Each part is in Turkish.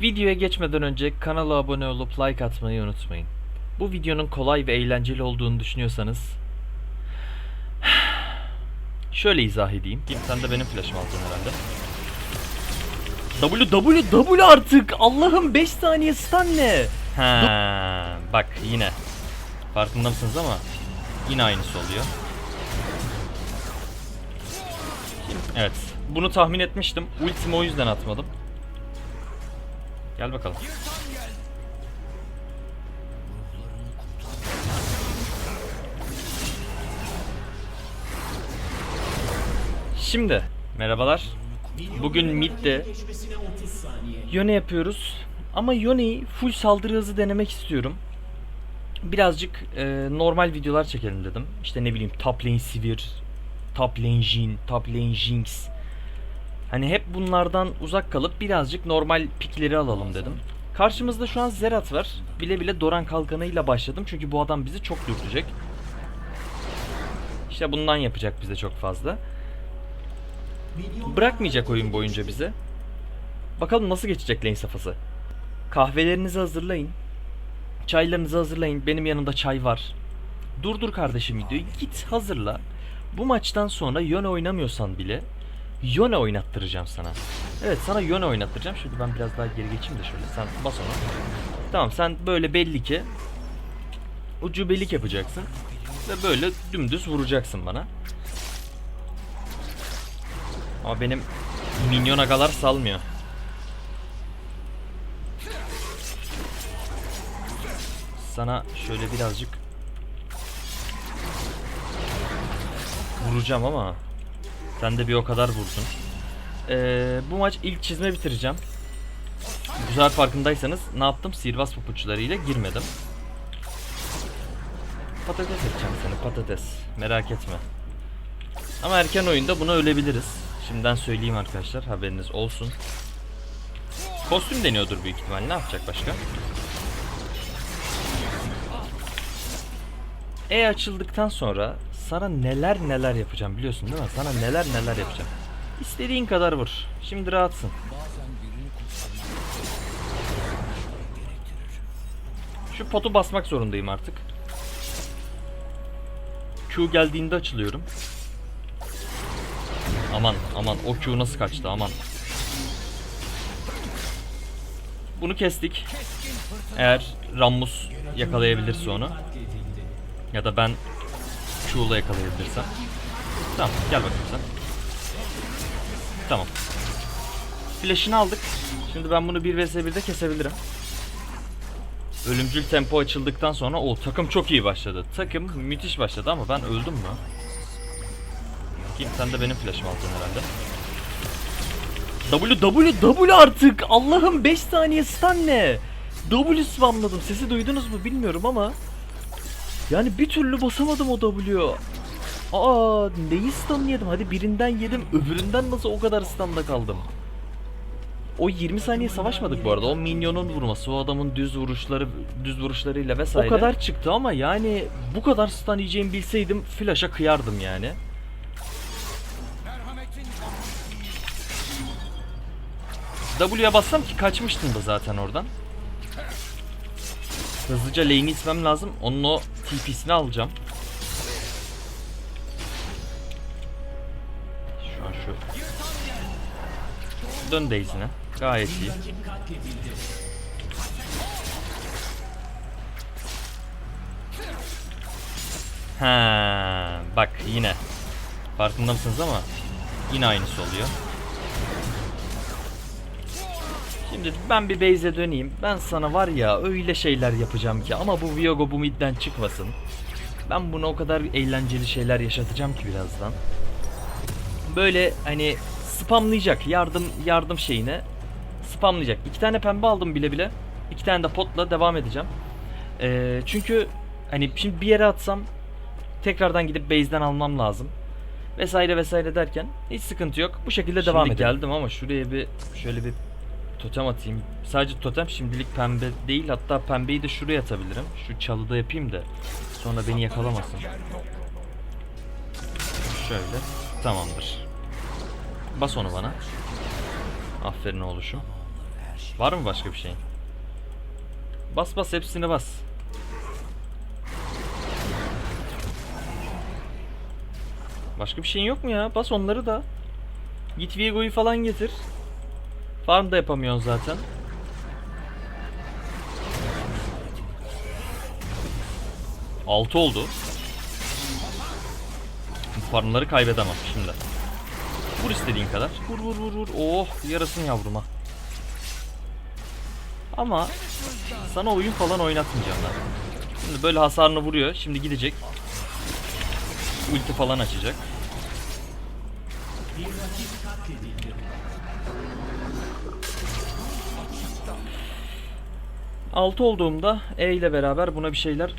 Videoya geçmeden önce kanala abone olup like atmayı unutmayın. Bu videonun kolay ve eğlenceli olduğunu düşünüyorsanız şöyle izah edeyim. Kim sen de benim flash'ımı aldın herhalde. W W W artık. Allah'ım 5 saniye stun ne? Ha, bak yine. Farkında mısınız ama yine aynısı oluyor. Evet. Bunu tahmin etmiştim. Ultimi o yüzden atmadım. Gel bakalım. Şimdi merhabalar. Bugün midde Yone yapıyoruz. Ama Yone'yi full saldırı hızı denemek istiyorum. Birazcık e, normal videolar çekelim dedim. İşte ne bileyim top lane Sivir, top lane Jhin, top lane Jinx. Hani hep bunlardan uzak kalıp birazcık normal pikleri alalım dedim. Karşımızda şu an Zerat var. Bile bile Doran kalkanıyla başladım çünkü bu adam bizi çok dürtecek. İşte bundan yapacak bize çok fazla. Bırakmayacak oyun boyunca bize. Bakalım nasıl geçecek lane safhası. Kahvelerinizi hazırlayın. Çaylarınızı hazırlayın. Benim yanımda çay var. Durdur kardeşim videoyu. Git hazırla. Bu maçtan sonra Yone oynamıyorsan bile Yone oynattıracağım sana. Evet sana Yone oynattıracağım. Şimdi ben biraz daha geri geçeyim de şöyle. Sen bas onu. Tamam sen böyle belli ki ucubelik yapacaksın. Ve böyle dümdüz vuracaksın bana. Ama benim minyon agalar salmıyor. Sana şöyle birazcık vuracağım ama sen de bir o kadar vurdun. Ee, bu maç ilk çizme bitireceğim. Güzel farkındaysanız ne yaptım? Sihirbaz papuçlarıyla girmedim. Patates edeceğim seni patates. Merak etme. Ama erken oyunda buna ölebiliriz. Şimdiden söyleyeyim arkadaşlar haberiniz olsun. Kostüm deniyordur büyük ihtimal. Ne yapacak başka? E açıldıktan sonra sana neler neler yapacağım biliyorsun değil mi? Sana neler neler yapacağım. İstediğin kadar vur. Şimdi rahatsın. Şu potu basmak zorundayım artık. Q geldiğinde açılıyorum. Aman aman o Q nasıl kaçtı aman. Bunu kestik. Eğer Rammus yakalayabilirse onu. Ya da ben Q'la yakalayabilirsem. Tamam gel bakayım sen. Tamam. Flash'ını aldık. Şimdi ben bunu 1 vs 1'de kesebilirim. Ölümcül tempo açıldıktan sonra o takım çok iyi başladı. Takım müthiş başladı ama ben öldüm mü? Kim sen de benim flash'ımı aldın herhalde. W W W artık. Allah'ım 5 saniye stun ne? W spamladım. Sesi duydunuz mu bilmiyorum ama yani bir türlü basamadım o W'yu. Aa neyi stun yedim? Hadi birinden yedim. Öbüründen nasıl o kadar stun'da kaldım? O 20 saniye savaşmadık bu arada. O minyonun vurması, o adamın düz vuruşları, düz vuruşlarıyla vesaire. O kadar çıktı ama yani bu kadar stun yiyeceğimi bilseydim flash'a kıyardım yani. W'ye bassam ki kaçmıştım da zaten oradan. Hızlıca lane'i itmem lazım. Onun o TP'sini alacağım. Şu an şu. Dön Daisy'ne. Gayet iyi. Ha, bak yine. Farkında mısınız ama yine aynısı oluyor. Şimdi ben bir base'e döneyim. Ben sana var ya öyle şeyler yapacağım ki ama bu Viago bu midden çıkmasın. Ben bunu o kadar eğlenceli şeyler yaşatacağım ki birazdan. Böyle hani spamlayacak yardım yardım şeyine spamlayacak. İki tane pembe aldım bile bile. İki tane de potla devam edeceğim. Ee, çünkü hani şimdi bir yere atsam tekrardan gidip base'den almam lazım. Vesaire vesaire derken hiç sıkıntı yok. Bu şekilde devam Şimdi edelim. geldim ama şuraya bir şöyle bir totem atayım. Sadece totem şimdilik pembe değil. Hatta pembeyi de şuraya atabilirim. Şu çalıda yapayım da sonra beni yakalamasın. Şöyle. Tamamdır. Bas onu bana. Aferin oğluşum. Var mı başka bir şeyin? Bas bas hepsini bas. Başka bir şeyin yok mu ya? Bas onları da. Git Viego'yu falan getir. Farm da yapamıyorsun zaten. Altı oldu. Farmları kaybedemem şimdi. Vur istediğin kadar. Vur vur vur vur. Oh yarasın yavruma. Ama sana oyun falan oynatmayacağım ben. Şimdi böyle hasarını vuruyor. Şimdi gidecek. Ulti falan açacak. Altı olduğumda E ile beraber buna bir şeyler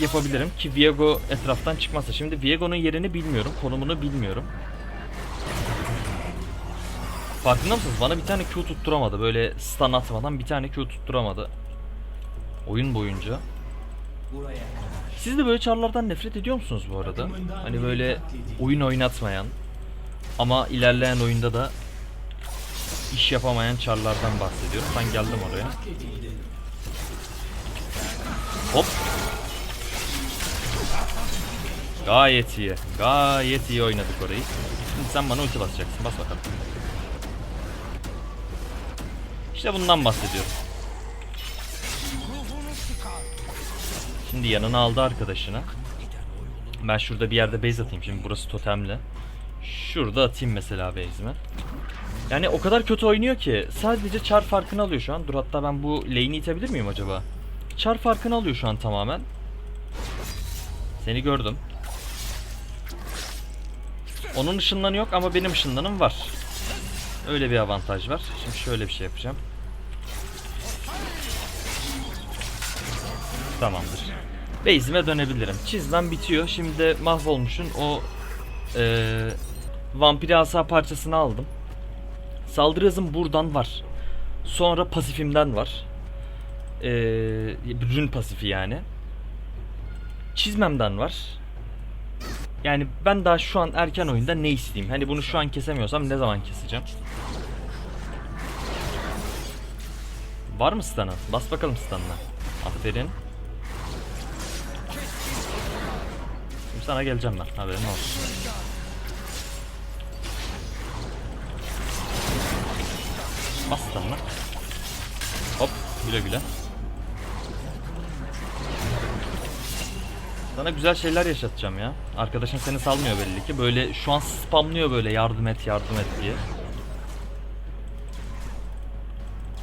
yapabilirim ki Viego etraftan çıkmazsa. Şimdi Viego'nun yerini bilmiyorum, konumunu bilmiyorum. Farkında mısınız? Bana bir tane Q tutturamadı. Böyle stun atmadan bir tane Q tutturamadı. Oyun boyunca. Siz de böyle çarlardan nefret ediyor musunuz bu arada? Hani böyle oyun oynatmayan ama ilerleyen oyunda da iş yapamayan çarlardan bahsediyorum. Ben geldim oraya. Hop. Gayet iyi. Gayet iyi oynadık orayı. Şimdi sen bana ulti basacaksın. Bas bakalım. İşte bundan bahsediyorum. Şimdi yanına aldı arkadaşını. Ben şurada bir yerde base atayım. Şimdi burası totemli. Şurada atayım mesela base'imi. Yani o kadar kötü oynuyor ki sadece çar farkını alıyor şu an. Dur hatta ben bu lane'i itebilir miyim acaba? Çar farkını alıyor şu an tamamen. Seni gördüm. Onun ışınlanı yok ama benim ışınlanım var. Öyle bir avantaj var. Şimdi şöyle bir şey yapacağım. Tamamdır. Base'ime dönebilirim. Çizmem bitiyor. Şimdi mahvolmuşun o eee vampiri asa parçasını aldım. Saldırı hızım buradan var. Sonra pasifimden var. Eee rün pasifi yani. Çizmemden var. Yani ben daha şu an erken oyunda ne isteyeyim? Hani bunu şu an kesemiyorsam ne zaman keseceğim? Var mı stun'ı? Bas bakalım stun'ına. Aferin. Şimdi sana geleceğim ben. Haberin olsun. Bas stun'ına. Hop. Güle güle. Sana güzel şeyler yaşatacağım ya. Arkadaşın seni salmıyor belli ki. Böyle şu an spamlıyor böyle yardım et yardım et diye.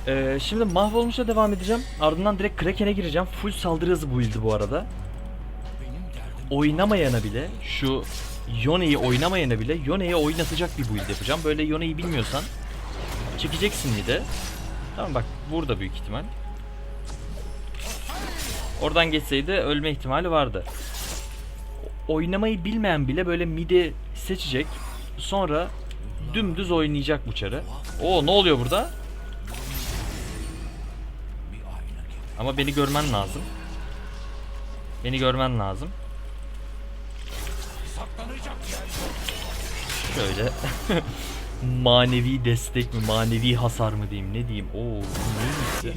Ee, şimdi mahvolmuşa devam edeceğim. Ardından direkt Kraken'e gireceğim. Full saldırı hızı build'i bu arada. Oynamayana bile şu Yone'yi oynamayana bile Yone'yi oynatacak bir build yapacağım. Böyle Yone'yi bilmiyorsan çekeceksin bir de. Tamam bak burada büyük ihtimal. Oradan geçseydi ölme ihtimali vardı. Oynamayı bilmeyen bile böyle midi seçecek. Sonra dümdüz oynayacak bu çarı. Oo ne oluyor burada? Ama beni görmen lazım. Beni görmen lazım. Şöyle manevi destek mi, manevi hasar mı diyeyim, ne diyeyim? Oo, ya?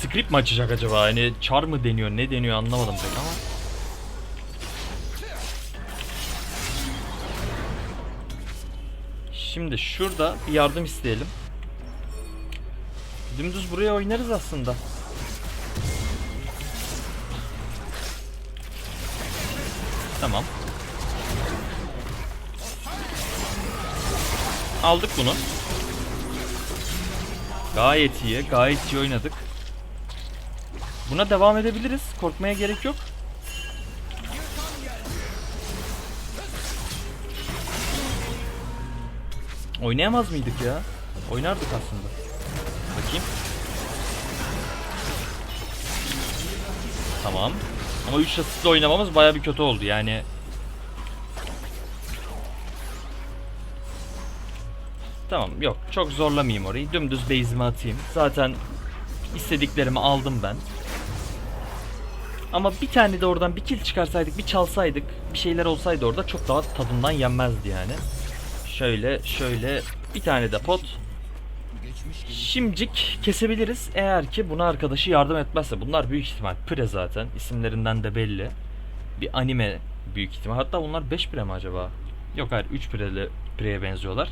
Script mi açacak acaba? Hani çar mı deniyor, ne deniyor anlamadım pek ama. Şimdi şurada bir yardım isteyelim. Dümdüz buraya oynarız aslında. Tamam. Aldık bunu. Gayet iyi, gayet iyi oynadık. Buna devam edebiliriz. Korkmaya gerek yok. Oynayamaz mıydık ya? Oynardık aslında. Bakayım. Tamam. Ama 3 asistle oynamamız baya bir kötü oldu yani. Tamam yok çok zorlamayayım orayı. Dümdüz base'imi atayım. Zaten istediklerimi aldım ben. Ama bir tane de oradan bir kill çıkarsaydık, bir çalsaydık, bir şeyler olsaydı orada çok daha tadından yenmezdi yani. Şöyle şöyle bir tane de pot. Şimcik kesebiliriz eğer ki buna arkadaşı yardım etmezse. Bunlar büyük ihtimal pre zaten. isimlerinden de belli. Bir anime büyük ihtimal. Hatta bunlar 5 pre mi acaba? Yok hayır 3 preli preye benziyorlar.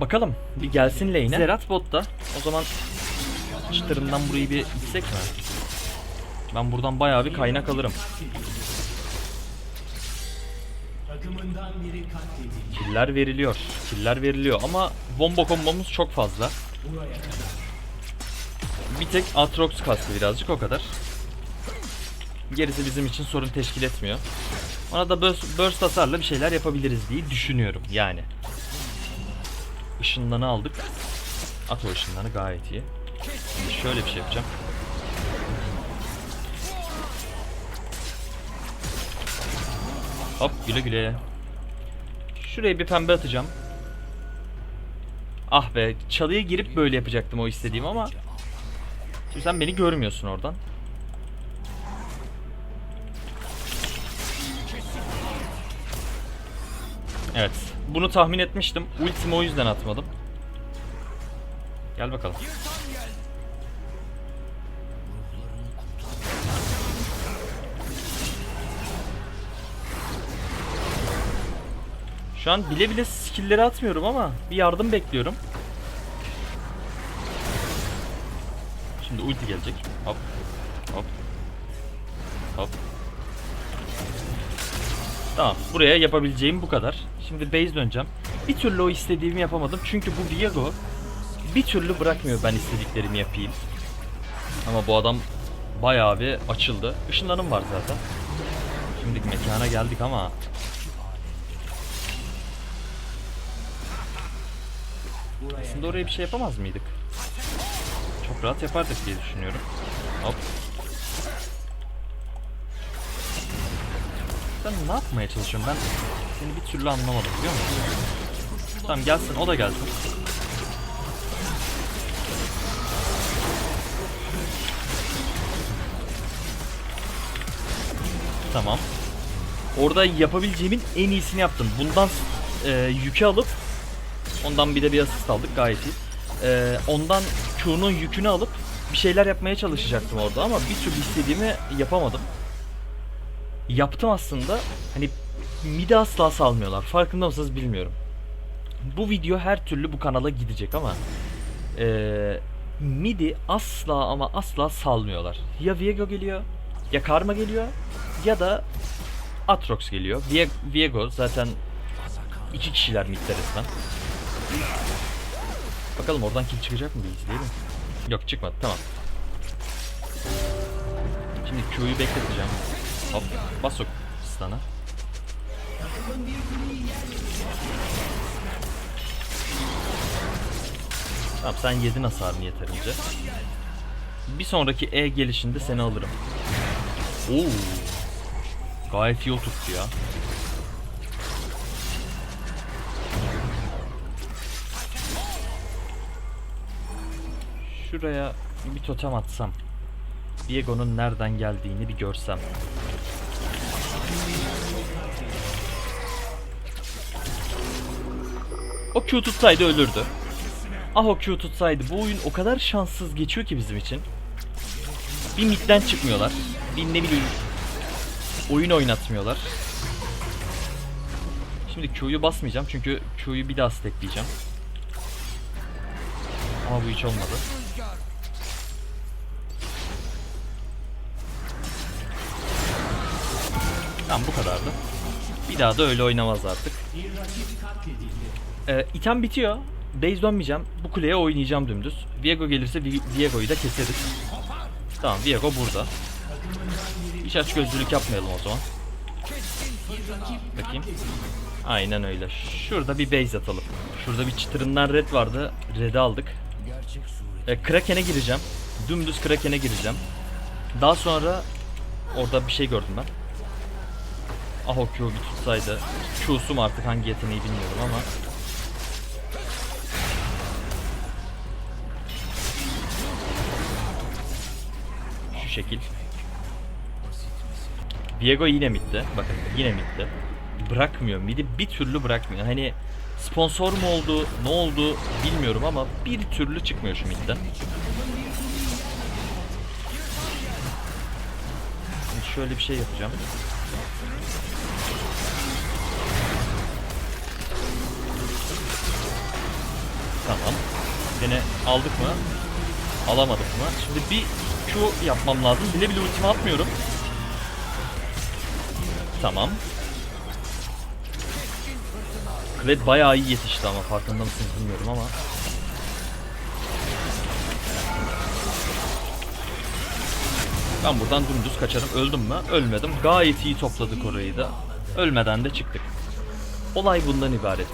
Bakalım bir gelsin lane'e. Zerat botta. O zaman çıtırından burayı bir gitsek mi? Ben buradan bayağı bir kaynak alırım. Killer veriliyor. Killer veriliyor ama bomba kombomuz çok fazla. Bir tek Atrox kastı birazcık o kadar. Gerisi bizim için sorun teşkil etmiyor. Ona da burst, burst hasarla bir şeyler yapabiliriz diye düşünüyorum yani. Işınlanı aldık. At o ışınlanı gayet iyi. Şimdi şöyle bir şey yapacağım. Hop güle güle. Şuraya bir pembe atacağım. Ah be çalıya girip böyle yapacaktım o istediğim ama Şimdi sen beni görmüyorsun oradan. Evet. Bunu tahmin etmiştim. Ultimi o yüzden atmadım. Gel bakalım. Şu an bile bile skill'leri atmıyorum ama bir yardım bekliyorum. Şimdi ulti gelecek. Hop. Hop. Hop. Tamam. Buraya yapabileceğim bu kadar. Şimdi base döneceğim. Bir türlü o istediğimi yapamadım. Çünkü bu Viego bir türlü bırakmıyor ben istediklerimi yapayım. Ama bu adam bayağı bir açıldı. Işınlanım var zaten. Şimdi mekana geldik ama Aslında oraya bir şey yapamaz mıydık? Çok rahat yapardık diye düşünüyorum. Hop. Sen ne yapmaya çalışıyorsun? Ben seni bir türlü anlamadım biliyor musun? Tamam gelsin o da gelsin. Tamam. Orada yapabileceğimin en iyisini yaptım. Bundan e, yükü alıp ondan bir de bir asist aldık gayet iyi. E, ondan Q'nun yükünü alıp bir şeyler yapmaya çalışacaktım orada ama bir türlü istediğimi yapamadım. Yaptım aslında. Hani midi asla salmıyorlar. Farkında mısınız bilmiyorum. Bu video her türlü bu kanala gidecek ama e, midi asla ama asla salmıyorlar. Ya Viego geliyor ya Karma geliyor ya da Atrox geliyor. Vie- Viego zaten iki kişiler midde resmen. Bakalım oradan kim çıkacak mı bir izleyelim. Yok çıkmadı tamam. Şimdi Q'yu bekleteceğim. Hop bas o stun'a. Tamam sen yedin hasarını yeterince. Bir sonraki E gelişinde seni alırım. Oo. Gayet iyi oturttu ya. Şuraya bir totem atsam. Diego'nun nereden geldiğini bir görsem. O Q tutsaydı ölürdü. Ah o Q tutsaydı. Bu oyun o kadar şanssız geçiyor ki bizim için. Bir midden çıkmıyorlar. Bir ne bileyim oyun oynatmıyorlar. Şimdi Q'yu basmayacağım çünkü Q'yu bir daha stackleyeceğim. Ama bu hiç olmadı. Tamam bu kadardı. Bir daha da öyle oynamaz artık. Ee, item bitiyor. Base dönmeyeceğim. Bu kuleye oynayacağım dümdüz. Viego gelirse Vi- Viego'yu da keseriz. Tamam Viego burada. Hiç aç gözlülük yapmayalım o zaman. Bakayım. Aynen öyle. Şurada bir base atalım. Şurada bir çıtırından red vardı. Red'i aldık. E, Kraken'e gireceğim. Dümdüz Kraken'e gireceğim. Daha sonra orada bir şey gördüm ben. Ah o Q bir tutsaydı. Q'su mu artık hangi yeteneği bilmiyorum ama. Şu şekil. Viego yine midde. Bakın yine midde. bırakmıyor. Midi bir türlü bırakmıyor. Hani sponsor mu oldu, ne oldu bilmiyorum ama bir türlü çıkmıyor şu midden. Şöyle bir şey yapacağım. Tamam. Seni aldık mı? Alamadık mı? Şimdi bir Q yapmam lazım. Bile bile ultimi atmıyorum. Tamam. Kled bayağı iyi yetişti ama farkında mısınız bilmiyorum ama. Ben buradan dümdüz kaçarım. Öldüm mü? Ölmedim. Gayet iyi topladık orayı da. Ölmeden de çıktık. Olay bundan ibaret.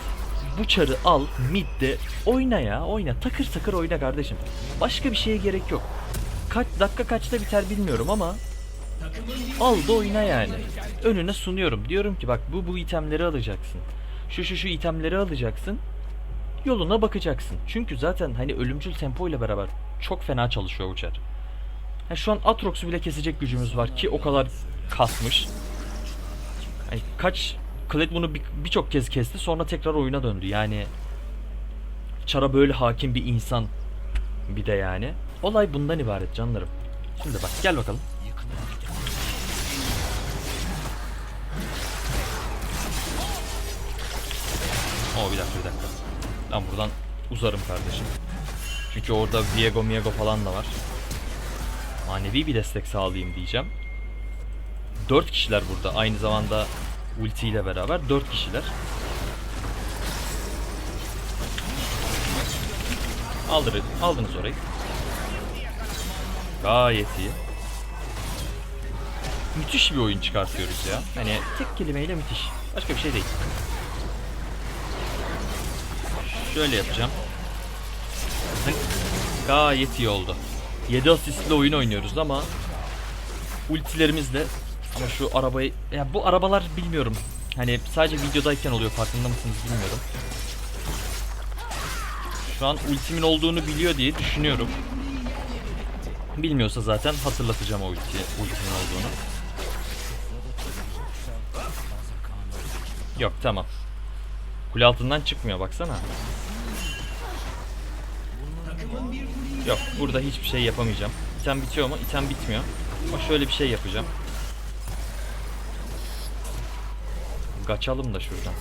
Bu çarı al, midde oyna ya, oyna. Takır takır oyna kardeşim. Başka bir şeye gerek yok. Kaç dakika kaçta biter bilmiyorum ama al da oyna yani. Önüne sunuyorum. Diyorum ki bak bu bu itemleri alacaksın. Şu şu şu itemleri alacaksın. Yoluna bakacaksın. Çünkü zaten hani ölümcül tempo ile beraber çok fena çalışıyor uçar. Ha, şu an Atrox'u bile kesecek gücümüz var ki o kadar kasmış. Hani kaç Kled bunu bir- birçok kez kesti sonra tekrar oyuna döndü. Yani Çara böyle hakim bir insan bir de yani. Olay bundan ibaret canlarım. Şimdi bak gel bakalım. O bir dakika bir dakika. Ben buradan uzarım kardeşim. Çünkü orada Viego Miego falan da var. Manevi bir destek sağlayayım diyeceğim. 4 kişiler burada. Aynı zamanda ulti ile beraber 4 kişiler. Aldırın, aldınız orayı. Gayet iyi. Müthiş bir oyun çıkartıyoruz ya. Hani tek kelimeyle müthiş. Başka bir şey değil. Şöyle yapacağım. Gayet iyi oldu. 7 asistle oyun oynuyoruz ama ultilerimizle ama şu arabayı ya bu arabalar bilmiyorum. Hani sadece videodayken oluyor farkında mısınız bilmiyorum. Şu an ultimin olduğunu biliyor diye düşünüyorum. Bilmiyorsa zaten hatırlatacağım o ulti, ultimin olduğunu. Yok tamam. Kule altından çıkmıyor baksana. Yok burada hiçbir şey yapamayacağım. İtem bitiyor mu? İtem bitmiyor. Ama şöyle bir şey yapacağım. Kaçalım da şuradan.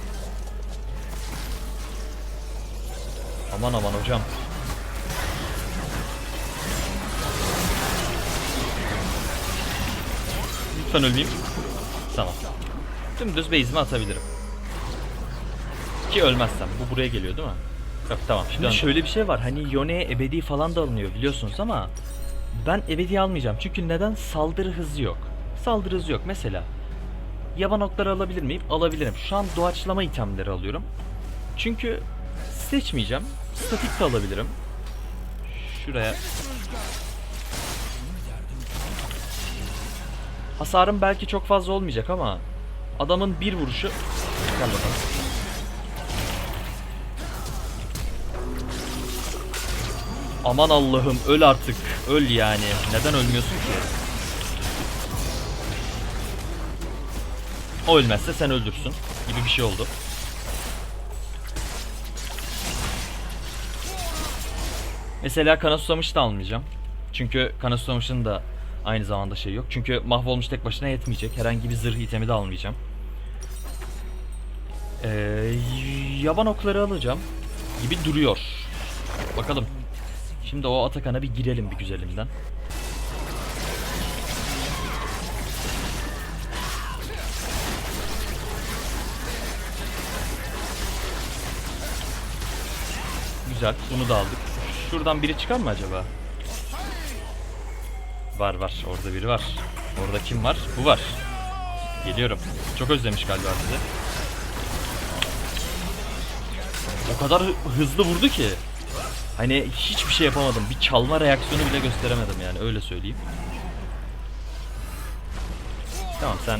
Aman aman hocam. Lütfen ölmeyeyim. Tamam. Dümdüz base'imi atabilirim. Ki ölmezsem. Bu buraya geliyor değil mi? Yok tamam. Şimdi şöyle bir şey var. Hani Yone'ye ebedi falan da alınıyor biliyorsunuz ama ben ebedi almayacağım. Çünkü neden? Saldırı hızı yok. Saldırı hızı yok. Mesela yaban okları alabilir miyim? Alabilirim. Şu an doğaçlama itemleri alıyorum. Çünkü seçmeyeceğim. Statik de alabilirim. Şuraya. Hasarım belki çok fazla olmayacak ama adamın bir vuruşu Gel bakalım. Aman Allah'ım öl artık. Öl yani. Neden ölmüyorsun ki? O ölmezse sen öldürsün gibi bir şey oldu. Mesela kana susamış da almayacağım. Çünkü kana susamışın da aynı zamanda şey yok. Çünkü mahvolmuş tek başına yetmeyecek. Herhangi bir zırh itemi de almayacağım. Ee, yaban okları alacağım gibi duruyor. Bakalım. Şimdi o Atakan'a bir girelim bir güzelinden. Güzel. Bunu da aldık. Şuradan biri çıkar mı acaba? Var var. Orada biri var. Orada kim var? Bu var. Geliyorum. Çok özlemiş galiba bizi. O kadar hı- hızlı vurdu ki. Hani hiçbir şey yapamadım. Bir çalma reaksiyonu bile gösteremedim yani öyle söyleyeyim. Tamam sen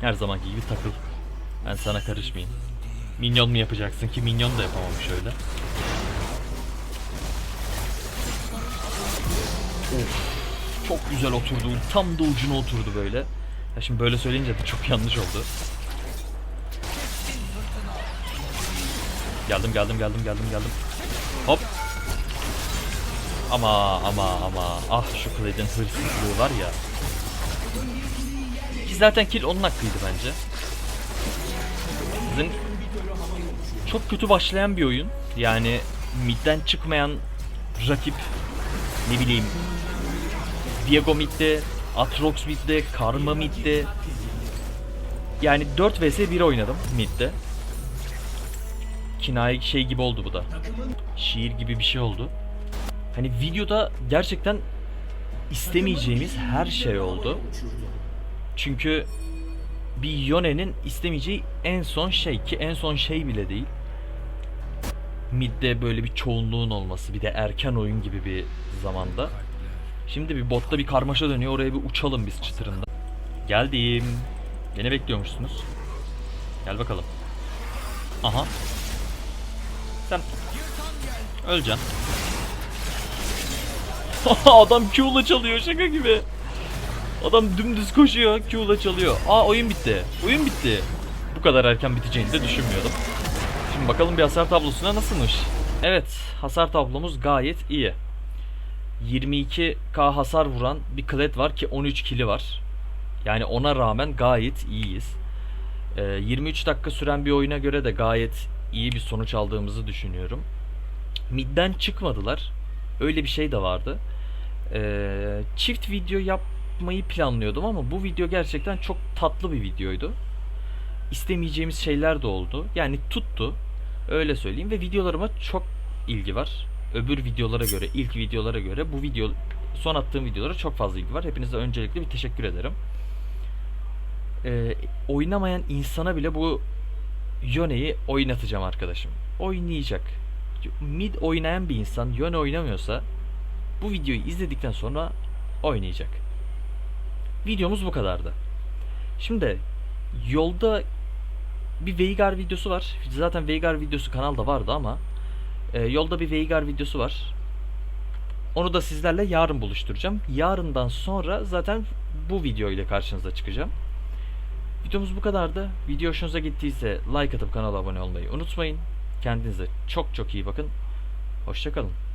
her zamanki gibi takıl. Ben sana karışmayayım. Minyon mu yapacaksın ki minyon da yapamamış öyle. Of. Çok güzel oturdu. Tam da ucuna oturdu böyle. Ya şimdi böyle söyleyince de çok yanlış oldu. Geldim geldim geldim geldim geldim. Hop. Ama ama ama ah şu Clay'den hırsızlığı var ya. Ki zaten kill onun hakkıydı bence. Çok kötü başlayan bir oyun. Yani midden çıkmayan rakip ne bileyim Viego midde, Atrox midde, Karma midde. Yani 4 vs 1 oynadım midde. Kinaye şey gibi oldu bu da. Şiir gibi bir şey oldu. Hani videoda gerçekten istemeyeceğimiz her şey oldu. Çünkü bir Yone'nin istemeyeceği en son şey ki en son şey bile değil. Mid'de böyle bir çoğunluğun olması bir de erken oyun gibi bir zamanda. Şimdi bir botta bir karmaşa dönüyor oraya bir uçalım biz çıtırında. Geldim. Beni bekliyormuşsunuz. Gel bakalım. Aha. Sen öleceksin. Adam Q'la çalıyor şaka gibi. Adam dümdüz koşuyor, Q'la çalıyor. Aa oyun bitti. Oyun bitti. Bu kadar erken biteceğini de düşünmüyordum. Şimdi bakalım bir hasar tablosuna nasılmış. Evet, hasar tablomuz gayet iyi. 22k hasar vuran bir klet var ki 13 kili var. Yani ona rağmen gayet iyiyiz. Ee, 23 dakika süren bir oyuna göre de gayet iyi bir sonuç aldığımızı düşünüyorum. Midden çıkmadılar. Öyle bir şey de vardı. Ee, çift video yapmayı planlıyordum ama bu video gerçekten çok tatlı bir videoydu. İstemeyeceğimiz şeyler de oldu. Yani tuttu. Öyle söyleyeyim ve videolarıma çok ilgi var. Öbür videolara göre, ilk videolara göre bu video son attığım videolara çok fazla ilgi var. Hepinize öncelikle bir teşekkür ederim. Ee, oynamayan insana bile bu Yone'yi oynatacağım arkadaşım. Oynayacak. Mid oynayan bir insan Yone oynamıyorsa bu videoyu izledikten sonra oynayacak. Videomuz bu kadardı. Şimdi yolda bir Veigar videosu var. Zaten Veigar videosu kanalda vardı ama e, yolda bir Veigar videosu var. Onu da sizlerle yarın buluşturacağım. Yarından sonra zaten bu video ile karşınıza çıkacağım. Videomuz bu kadardı. Video hoşunuza gittiyse like atıp kanala abone olmayı unutmayın. Kendinize çok çok iyi bakın. Hoşçakalın.